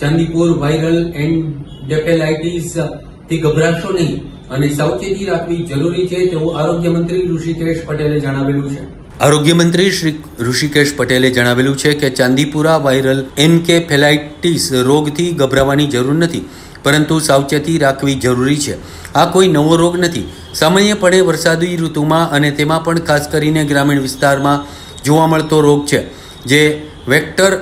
Chandipur viral એન્ડથી ગભરાશો નહીં અને સાવચેતી રાખવી જરૂરી છે તેવું આરોગ્ય મંત્રી ઋષિકેશ પટેલે જણાવેલું છે. આરોગ્ય મંત્રી શ્રી ઋષિકેશ પટેલે જણાવેલું છે કે ચાંદીપુરા વાયરલ એન્કેફેલાઇટીસ રોગથી ગભરાવાની જરૂર નથી, પરંતુ સાવચેતી રાખવી જરૂરી છે. આ કોઈ નવો રોગ નથી. સામાન્યપણે વરસાદી ઋતુમાં અને તેમાં પણ ખાસ કરીને ગ્રામીણ વિસ્તારમાં જોવા મળતો રોગ છે, જે વેક્ટર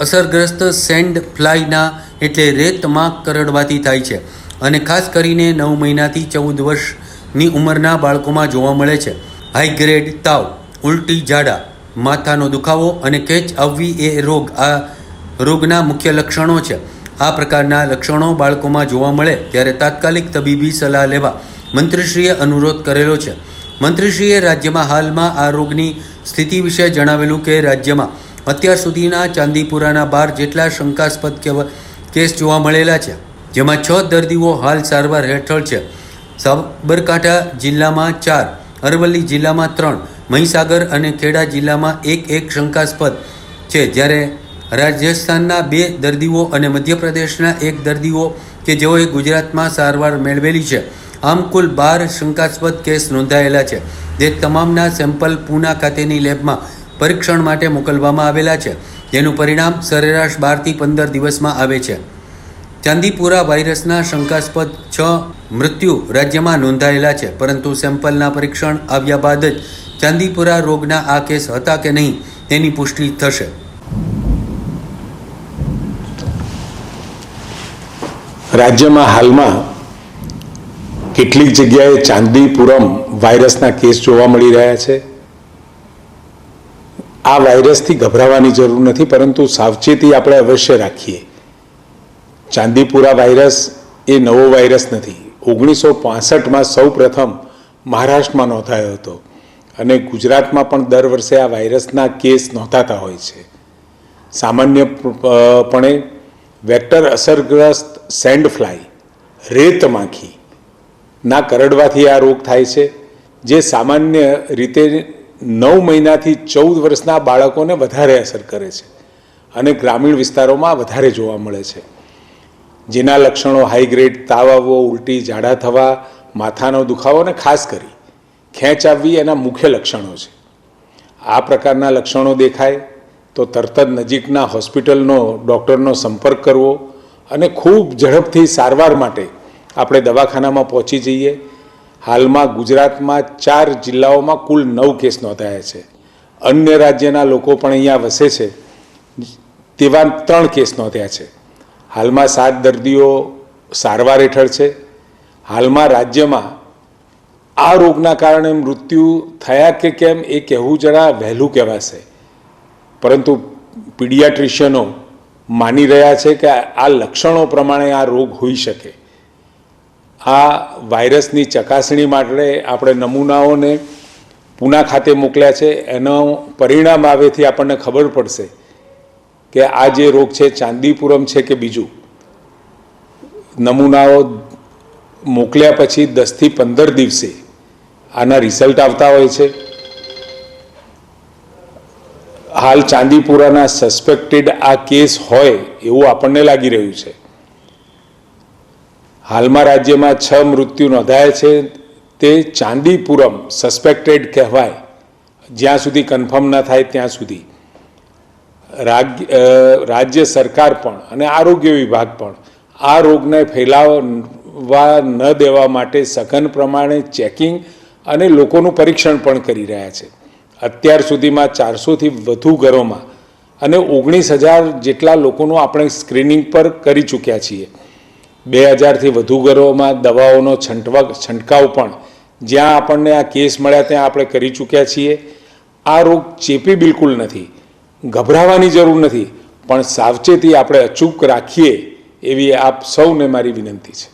અસરગ્રસ્ત સેન્ડ ફ્લાયના એટલે રેતમાં કરડવાથી થાય છે અને ખાસ કરીને નવ મહિનાથી ચૌદ વર્ષની ઉંમરના બાળકોમાં જોવા મળે છે. હાઈ ગ્રેડ તાવ, ઉલટી ઝાડા, માથાનો દુખાવો અને કેચ આવવી એ રોગ આ રોગના મુખ્ય લક્ષણો છે. આ પ્રકારના લક્ષણો બાળકોમાં જોવા મળે ત્યારે તાત્કાલિક તબીબી સલાહ લેવા મંત્રીશ્રીએ અનુરોધ કરેલો છે. મંત્રીશ્રીએ રાજ્યમાં હાલમાં આ રોગની સ્થિતિ વિશે જણાવેલું કે રાજ્યમાં અત્યાર સુધીના ચાંદીપુરાના બાર જેટલા શંકાસ્પદ કેસ જોવા મળેલા છે, જેમાં છ દર્દીઓ હાલ સારવાર હેઠળ છે. સાબરકાંઠા જિલ્લામાં ચાર, અરવલ્લી જિલ્લામાં ત્રણ, મહીસાગર અને ખેડા જિલ્લામાં એક એક શંકાસ્પદ છે. જ્યારે રાજસ્થાનના બે દર્દીઓ અને મધ્યપ્રદેશના એક દર્દીઓ કે જેઓએ ગુજરાતમાં સારવાર મેળવેલી છે. આમ કુલ બાર શંકાસ્પદ કેસ નોંધાયેલા છે. જે તમામના સેમ્પલ પૂના ખાતેની લેબમાં પરીક્ષણ માટે મોકલવામાં આવેલા છે. જેનું પરિણામ સરેરાશ બારથી પંદર દિવસમાં આવે છે. ચાંદીપુરા વાયરસના શંકાસ્પદ છ મૃત્યુ રાજ્યમાં નોંધાયેલા છે. પરંતુ સેમ્પલના પરીક્ષણ આવ્યા બાદ જ ચાંદીપુરા રોગના આ કેસ હતા કે નહીં તેની પુષ્ટિ થશે. રાજ્યમાં હાલમાં કેટલીક જગ્યાએ ચાંદીપુરમ વાયરસના કેસ જોવા મળી રહ્યા છે. આ વાયરસથી ગભરાવાની જરૂર નથી, પરંતુ સાવચેતી આપણે અવશ્ય રાખીએ. ચાંદીપુરા વાયરસ એ નવો વાયરસ નથી. ઓગણીસો પાસઠમાં સૌ પ્રથમ મહારાષ્ટ્રમાં નોંધાયો હતો અને ગુજરાતમાં પણ દર વર્ષે આ વાયરસના કેસ નોંધાતા હોય છે. સામાન્યપણે વેક્ટર અસરગ્રસ્ત સેન્ડ ફ્લાય રેત માખી ના કરડવાથી આ રોગ થાય છે, જે સામાન્ય રીતે નવ મહિનાથી ચૌદ વર્ષના બાળકોને વધારે અસર કરે છે અને ગ્રામીણ વિસ્તારોમાં વધારે જોવા મળે છે. જેના લક્ષણો હાઈ ગ્રેડ તાવ આવવો ઉલટી, ઝાડા થવા, માથાનો દુખાવો અને ખાસ કરી ખેંચ આવવી એના મુખ્ય લક્ષણો છે. આ પ્રકારના લક્ષણો દેખાય તો તરત જ નજીકના હોસ્પિટલનો ડૉક્ટરનો સંપર્ક કરવો અને ખૂબ ઝડપથી સારવાર માટે આપણે દવાખાનામાં પહોંચી જઈએ હાલમાં ગુજરાતમાં ચાર જિલ્લાઓમાં કુલ નવ કેસ નોંધાયા છે. અન્ય રાજ્યના લોકો પણ અહીંયા વસે છે. તેવા ત્રણ કેસ નોંધ્યા છે. હાલમાં સાત દર્દીઓ સારવાર હેઠળ છે. હાલમાં રાજ્યમાં આ રોગના કારણે મૃત્યુ થયા કે કેમ એ કહેવું જરા વહેલું કહેવાશે. પરંતુ પીડિયાટ્રિશિયનો માની રહ્યા છે કે આ લક્ષણો પ્રમાણે આ રોગ હોઈ શકે. આ વાયરસની ચકાસણી માટે આપણે નમૂનાઓને પૂના ખાતે મોકલ્યા છે. એનો પરિણામ આવેથી આપણને ખબર પડશે કે આ જે રોગ છે, ચાંદીપુરમ છે કે બીજું, નમૂનાઓ મોકલ્યા પછી દસથી પંદર દિવસે આના રિઝલ્ટ આવતા હોય છે. હાલ ચાંદીપુરાના સસ્પેક્ટેડ આ કેસ હોય એવું આપણને લાગી રહ્યું છે. હાલમાં રાજ્યમાં છ મૃત્યુ નોંધાયા છે. તે ચાંદીપુરમ સસ્પેક્ટેડ કહેવાય. જ્યાં સુધી કન્ફર્મ ના થાય ત્યાં સુધી. રાજ્ય સરકાર પણ અને આરોગ્ય વિભાગ પણ આ રોગને ફેલાવવા ન દેવા માટે સઘન પ્રમાણે ચેકિંગ અને લોકોનું પરીક્ષણ પણ કરી રહ્યા છે. અત્યાર સુધીમાં ચારસોથી વધુ ઘરોમાં અને ઓગણીસ હજાર જેટલા લોકોનું આપણે સ્ક્રીનિંગ પર કરી ચૂક્યા છીએ. બે હજારથી વધુ ઘરોમાં દવાઓનો છંટવા છંટકાવ પણ જ્યાં આપણને આ કેસ મળ્યા ત્યાં આપણે કરી ચૂક્યા છીએ. આ રોગ ચેપી બિલકુલ નથી, ગભરાવાની જરૂર નથી, પણ સાવચેતી આપણે અચૂક રાખીએ એવી આપ સૌને મારી વિનંતી છે.